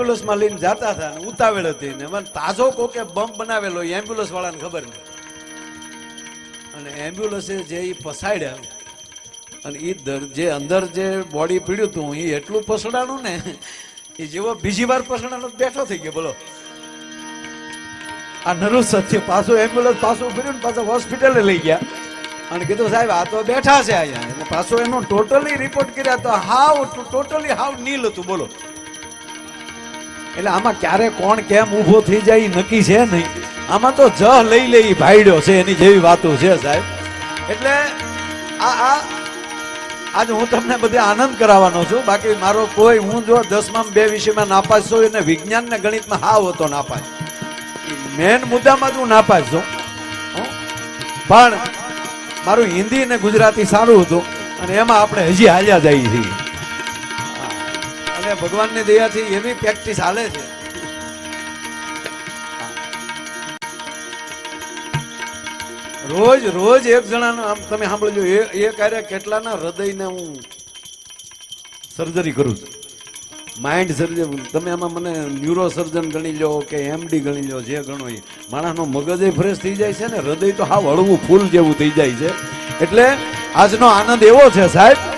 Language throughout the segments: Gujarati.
એમ્બ્યુલન્સમાં લઈને જતા હતા ને ઉતાવળ હતી ને મને તાજો કોકે બમ્પ બનાવેલો એમ્બ્યુલન્સ વાળાને ખબર નહીં. અને એમ્બ્યુલન્સે જે એ પસાડ્યા અને એ દર- જે અંદર જે બોડી પીડ્યું હતું એ એટલું પસડાણું ને એ જેવો બીજી વાર પસડાણો બેઠો થઈ ગયો, બોલો. આ નરુ સત્ય પાછું એમ્બ્યુલન્સ પાછું ફર્યું ને પાછું હોસ્પિટલે લઈ ગયા. અને કીધું, સાહેબ, આ તો બેઠા છે અહીંયા. એટલે પાછો એનો ટોટલી રિપોર્ટ કર્યા તો હાવ ટોટલી હાવ નીલ હતું, બોલો. એટલે આમાં ક્યારે કોણ કેમ ઊભો થઈ જાય નક્કી છે નહીં. આમાં તો જ લઈ લઈ ભાઈડ્યો છે, એની જેવી વાતો છે સાહેબ. એટલે આ આ, આજે હું તમને બધે આનંદ કરાવવાનો છું. બાકી મારો કોઈ, હું જો દસમાં બે વિષયમાં નાપાસ છું, એને વિજ્ઞાન ને ગણિતમાં હાવ હતો નાપાસ. મેન મુદ્દામાં જ હું નાપાસ છું. પણ મારું હિન્દી અને ગુજરાતી સારું હતું. અને એમાં આપણે હજી હાલ્યા જઈએ છીએ. અને ભગવાનની દયાથી એવી પ્રેક્ટિસ હાલે છે. રોજ રોજ એક જણાનો, આમ તમે સાંભળજો, એ એ કાર્ય કેટલાના હૃદયને હું સર્જરી કરું છું. માઇન્ડ સર્જન તમે આમાં મને ન્યુરો સર્જન ગણી લો કે એમડી ગણી લો, જે ગણો એ. માણસનો મગજ ફ્રેશ થઈ જાય છે ને, હૃદય તો હાવ હળવું, ફૂલ જેવું થઈ જાય છે. એટલે આજનો આનંદ એવો છે સાહેબ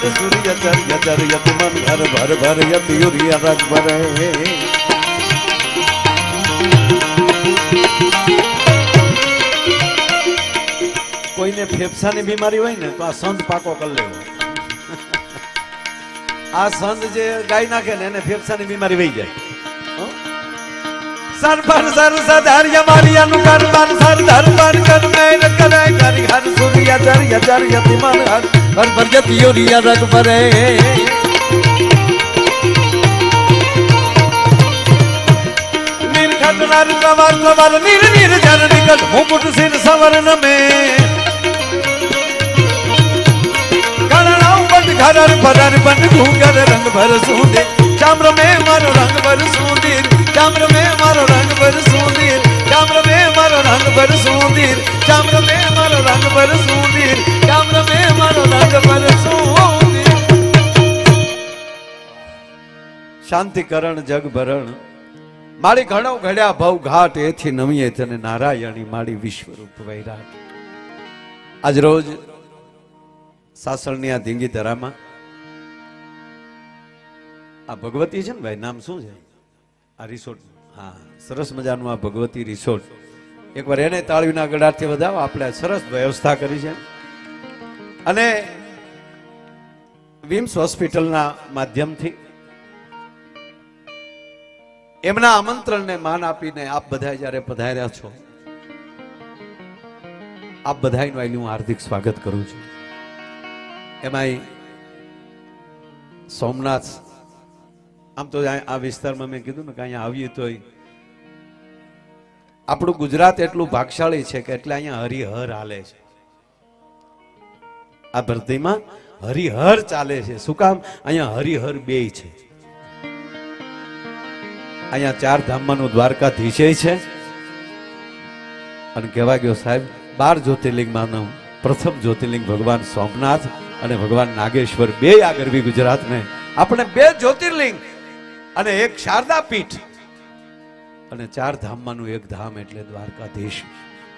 ઘર સૂર્ય ચર્ય ચર્ય મન ઘર ભર ભર યત યુરિય રગ ભરે. કોઈને ફેફસાની બીમારી હોય ને, તો આ સંત પાકો કરી લેવો. આ સંત જે ગાય નાખે ને, એને ફેફસાની બીમારી વહી જાય. સરપર સર, સધાર્ય મારી અનુકર પર સર ધર પર કર મેર કરે ઘર ઘર, સૂર્ય ચર્ય ચર્ય મન ઘર ભર ભર કે તિયોરિયા રંગ ભરે. નીરખતનાર સવાર સવાર નીર નીર જર નિકટ મુકુટ સિર સવર્ણ મે કણણાવ બંધ ઘરર ભરર બંધ ઘૂંઘર રંગ ભર સૂંદે ચામ્ર મે મારો રંગ ભર સૂંદે ચામ્ર મે મારો રંગ ભર શાંતિકરણ, જગભરણ. મારી ઘણો ઘડ્યા ભવ ઘાટ એથી નમીએ તને નારાયણી મારી વિશ્વરૂપ વૈરાટ આજ રોજ સાસણની આ ધીંગી ધરામાં આ ભગવતી છે ને ભાઈ, નામ શું છે? આ રિસોર્ટ. હા, સરસ મજાનું આ ભગવતી રિસોર્ટ. એકવાર એને તાળવીના ગળાથી વધાવો, આપણે સરસ વ્યવસ્થા કરી છે. અને વિમ્સ હોસ્પિટલના માધ્યમથી એમના આમંત્રણને માન આપીને આપ બધા જ્યારે પધાર્યા છો, આપ બધાનું અહીં હું હાર્દિક સ્વાગત કરું છું. એમાંય સોમનાથ, આમ તો આ વિસ્તારમાં મેં કીધું ને કે અહીંયા આવીએ તોય. આપણું ગુજરાત એટલું ભાગશાળી છે કે એટલે અહીંયા હરિહર હાલે છે. આ ભરતીમાં હરિહર ચાલે છે. શું કામ? અહીંયા હરિહર બે છે. અહીંયા ચાર ધામમાંનું દ્વારકાધીશય છે. અને કહેવા ગયો સાહેબ, બાર જ્યોતિર્લિંગમાંનું પ્રથમ જ્યોતિર્લિંગ ભગવાન સોમનાથ અને ભગવાન નાગેશ્વર બે આ ગરબી ગુજરાતને. આપણે બે જ્યોતિર્લિંગ અને એક શારદા પીઠ અને ચાર ધામમાંનું એક ધામ એટલે દ્વારકાધીશ.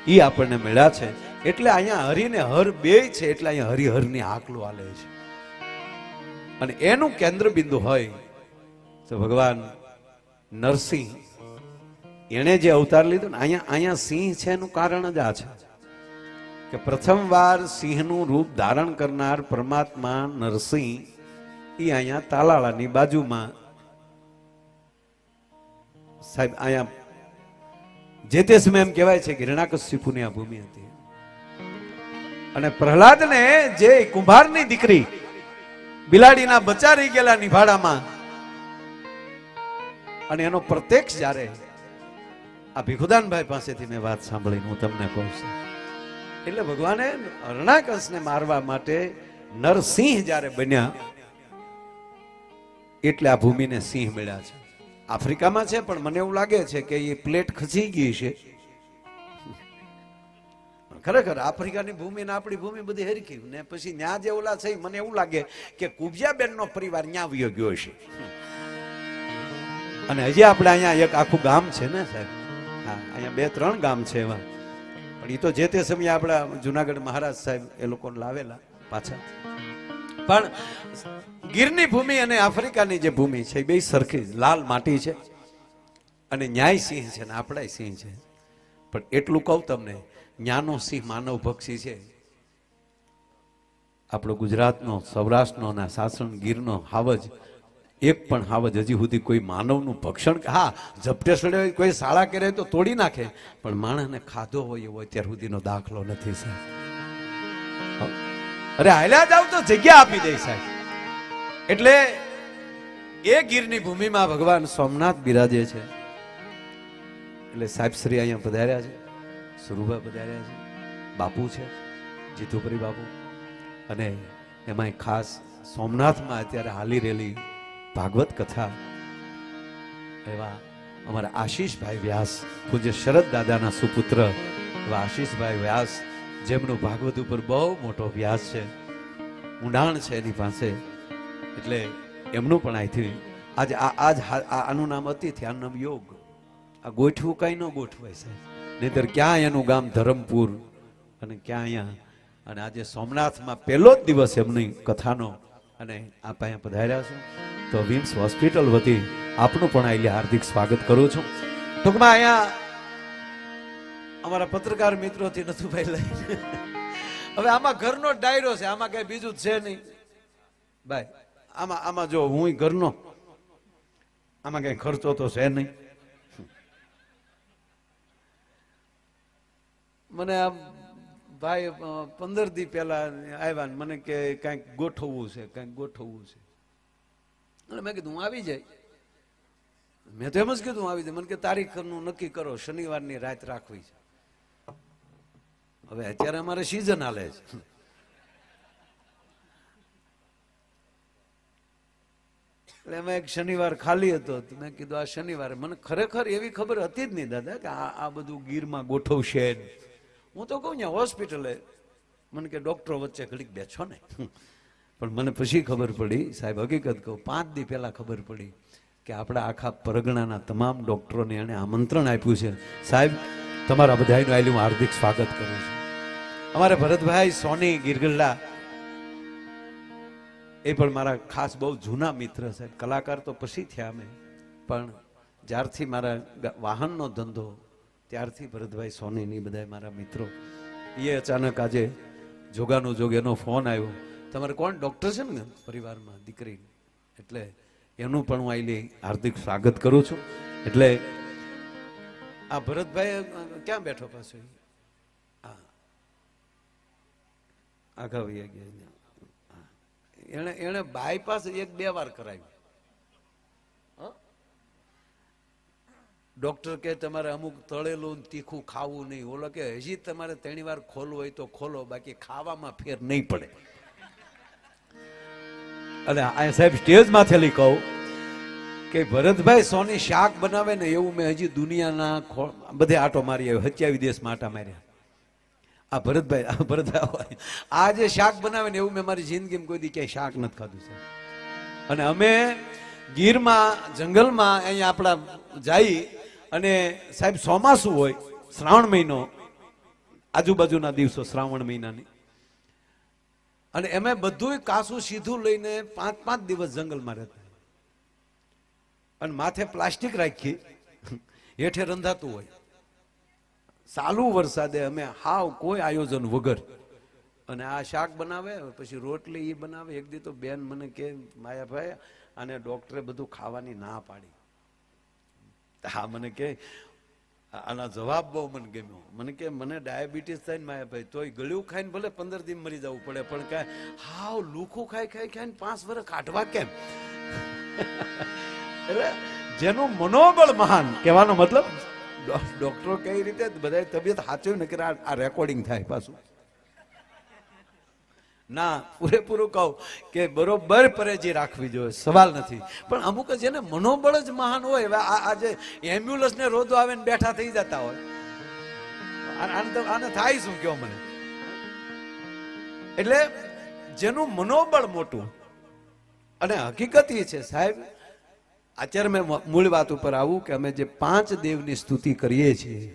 એ આપણને મળ્યા છે. એટલે અહીંયા હરિને હર બે છે, એટલે અહીંયા હરિહરની આકલું આલે છે. અને એનું કેન્દ્ર બિંદુ હોય તો ભગવાન નરસિંહ. એણે જે અવતાર લીધો ને, અહીંયા અહીંયા સિંહ છે એનું કારણ જ આ છે. કે પ્રથમવાર સિંહનું રૂપ ધારણ કરનાર પરમાત્મા નરસિંહ એ અહીંયા તાલાળાની બાજુમાં સાહેબ, અહીંયા જે તે સમય એમ કહેવાય છે કે હિરણાકશ્યપુની આ ભૂમિ હતી. અને પ્રહલાદને જે કુંભારની દીકરી બિલાડીના બચા રહી ગયેલા નિભાડામાં અને એનો પ્રત્યક્ષ જ્યારે આ ભીખુદાનભાઈ પાસેથી મેં વાત સાંભળીને હું તમને કહું છું. એટલે ભગવાને હરણાકંસને મારવા માટે નરસિંહ જ્યારે બન્યા, એટલે આ ભૂમિને સિંહ મળ્યા છે. આફ્રિકામાં છે, પણ મને એવું લાગે છે કે એ પ્લેટ ખસી ગઈ છે. ખરેખર આફ્રિકાની ભૂમિ ને આપણી ભૂમિ બધી હરખી. ને પછી ન્યા જે ઓલા છે મને એવું લાગે કે કુબજાબેન નો પરિવાર ન્યા આવ્યો ગયો છે અને હજી આપણે અહીંયા એક આખું ગામ છે ને સાહેબ? હા, અહીંયા બે, ત્રણ ગામ છે એવા. પણ એ તો જે તે સમયે આપણા જુનાગઢ મહારાજ સાહેબ એ લોકોને લાવેલા પાછા. પણ ગીરની ભૂમિ અને આફ્રિકાની જે ભૂમિ છે એ બે સરખી લાલ માટી છે અને ન્યાય સિંહ છે ને આપણા સિંહ છે. પણ એટલું કહું તમને, જ્ઞાનો સિંહ માનવ પક્ષી છે. આપણો ગુજરાતનો, સૌરાષ્ટ્રનો અને સાસણ ગીરનો હાવજ એક પણ હાવજ હજી સુધી કોઈ માનવનું ભક્ષણ હા ઝપટે સડે કોઈ શાળા કરે તો તોડી નાખે. પણ માણસને ખાધો હોય એવો અત્યાર સુધીનો દાખલો નથી, સાહેબ. અરે, હાલ્યા જાવ તો જગ્યા આપી દે, સાહેબ. એટલે એ ગીરની ભૂમિમાં ભગવાન સોમનાથ બિરાજે છે. એટલે સાહેબ શ્રી અહીંયા પધાર્યા છે, સુરુભા પધાર્યા છે, બાપુ છે જીતુપરી બાપુ. અને એમાંય ખાસ સોમનાથમાં અત્યારે હાલી રહેલી ભાગવત કથા. એવા અમારા આશીષભાઈ વ્યાસ, પૂજ્ય શરદ દાદાના સુપુત્ર, એવા આશીષભાઈ વ્યાસ, જેમનો ભાગવત ઉપર બહુ મોટો વ્યાસ છે. ઊંડાણ છે એની પાસે. એટલે એમનું પણ અહીંથી આજ આજ આનું નામ અતિથિ આનું નામ યોગ. આ ગોઠવું કાંઈ ન ગોઠવાય સાહેબ. નહીતર ક્યાં એનું ગામ ધરમપુર અને ક્યાં અહીંયા. અને આજે સોમનાથમાં પહેલો જ દિવસ એમની કથાનો અને આ અહીંયા પધાર્યા છો. તો વિમ્સ હોસ્પિટલ વતી આપનું પણ અહીંયા હાર્દિક સ્વાગત કરું છું. ટૂંકમાં અહીંયા અમારા પત્રકાર મિત્રોથી નથુભાઈ લઈ. હવે આમાં ઘરનો ડાયરો છે, આમાં કઈ બીજું છે નહીં. ભાઈ, આમાં આમાં જો હું ઘરનો, આમાં કઈ ખર્ચો તો છે નહીં. મને આ ભાઈ પંદર દી પહેલા આવ્યા મને કે કાંઈક ગોઠવવું છે, કાંઈક ગોઠવવું છે. અને મેં કીધું, હું આવી જાય. મેં તો એમ જ કીધું આવી જાય. મને કે તારીખનું નક્કી કરો, શનિવારની રાત રાખવી છે. હવે અત્યારે અમારે સિઝન હાલે છે. એટલે એમાં એક શનિવાર ખાલી હતો મેં કીધું, આ શનિવારે. મને ખરેખર એવી ખબર હતી જ નહીં, દાદા, કે આ આ બધું ગીરમાં ગોઠવશે હું તો કહું ને હોસ્પિટલે. મને કે, ડોક્ટરો વચ્ચે ઘડીક બેસો ને. પણ મને પછી ખબર પડી, સાહેબ, હકીકત કહું, પાંચ દી પહેલાં ખબર પડી કે આપણા આખા પરગણાના તમામ ડૉક્ટરોને એણે આમંત્રણ આપ્યું છે. સાહેબ, તમારા બધાનું આવેલું હું હાર્દિક સ્વાગત કરું છું. અમારે ભરતભાઈ, સોની, ગિરગલ્લા, એ પણ મારા ખાસ બહુ જૂના મિત્ર છે. કલાકાર તો પછી થયા અમે. પણ જ્યારથી મારા વાહનનો ધંધો, ત્યારથી ભરતભાઈ, સોનીની બધા મારા મિત્રો, એ અચાનક આજે જોગાનો જોગ એનો ફોન આવ્યો. તમારે કોણ? ડૉક્ટર છે ને? પરિવારમાં દીકરી. એટલે એનું પણ હું આઈલી હાર્દિક સ્વાગત કરું છું. એટલે આ ભરતભાઈ ક્યાં બેઠો પાછો? હા આગળ વહી ગયા એને. એને બાયપાસ એક બે વાર કરાવ્યું? ડોક્ટર કે તમારે અમુક તળેલું તીખું ખાવું નહીં. ઓલો કે હજી તમારે ત્રણી વાર ખોલવું હોય તો ખોલો, બાકી ખાવામાં ફેર નહીં પડે. અને આ સાહેબ સ્ટેજમાંથી કહું કે ભરતભાઈ સોની શાક બનાવે ને એવું મેં હજી દુનિયાના બધે આટો મારી આવ્યો સત્યાવી દેશમાં આટા માર્યા. આ ભરતભાઈ આ ભરતભાઈ આ જે શાક બનાવે ને એવું મેં મારી જિંદગીમાં કોઈ દી ક્યાંય શાક નથી ખાધું છે અને અમે ગીરમાં, જંગલમાં અહીંયા આપણા જઈ અને સાહેબ ચોમાસું હોય, શ્રાવણ મહિનો, આજુબાજુના દિવસો શ્રાવણ મહિનાની. અને એમે બધું કાસું સીધું લઈને પાંચ પાંચ દિવસ જંગલમાં રહેતા. અને માથે પ્લાસ્ટિક રાખી, હેઠે રંધાતું હોય. ચાલુ વરસાદે અમે હાવ કોઈ આયોજન વગર અને આ શાક બનાવે, પછી રોટલી એ બનાવે. એક દી તો બેન મને કે, માયાભાઈ અને ડોક્ટરે બધું ખાવાની ના પાડી. હા મને કે આના જવાબ બહુ મને ગમ્યો. મને કે, મને ડાયાબિટીસ થાય ને માયાભાઈ તોય ગળ્યું ખાઈને ભલે પંદર દિન મરી જવું પડે, પણ કાંઈ હાવ લુખું ખાઈ ખાઈ ખાઈને પાંચ વર્ષ કાઢવા કેમ? એટલે જેનું મનોબળ મહાન, કહેવાનો મતલબ ડોક્ટરો કઈ રીતે બધા તબિયત સાચવી ને કે આ રેકોર્ડિંગ થાય પાછું. ના, પૂરેપૂરું કહું કે બરોબર પરેજી રાખવી જોઈએ, સવાલ નથી. પણ અમુક જેને મનોબળ જ મહાન હોય, હવે આ જે એમ્બ્યુલન્સ ને રોદો આવે ને બેઠા થઈ જતા હોય. આને થાય શું, કયો મને? એટલે જેનું મનોબળ મોટું, અને હકીકત એ છે, સાહેબ, અત્યારે મેં મૂળ વાત ઉપર આવું કે અમે જે પાંચ દેવની સ્તુતિ કરીએ છીએ,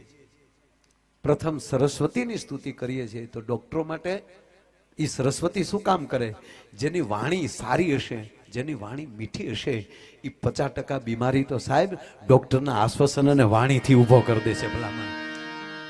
પ્રથમ સરસ્વતીની સ્તુતિ કરીએ છીએ, તો ડોક્ટરો માટે એ સરસ્વતી શું કામ કરે? જેની વાણી સારી હશે, જેની વાણી મીઠી હશે એ પચાસ ટકા બીમારી તો સાહેબ ડોક્ટરના આશ્વાસન અને વાણીથી ઊભો કરી દે છે ભલામણ.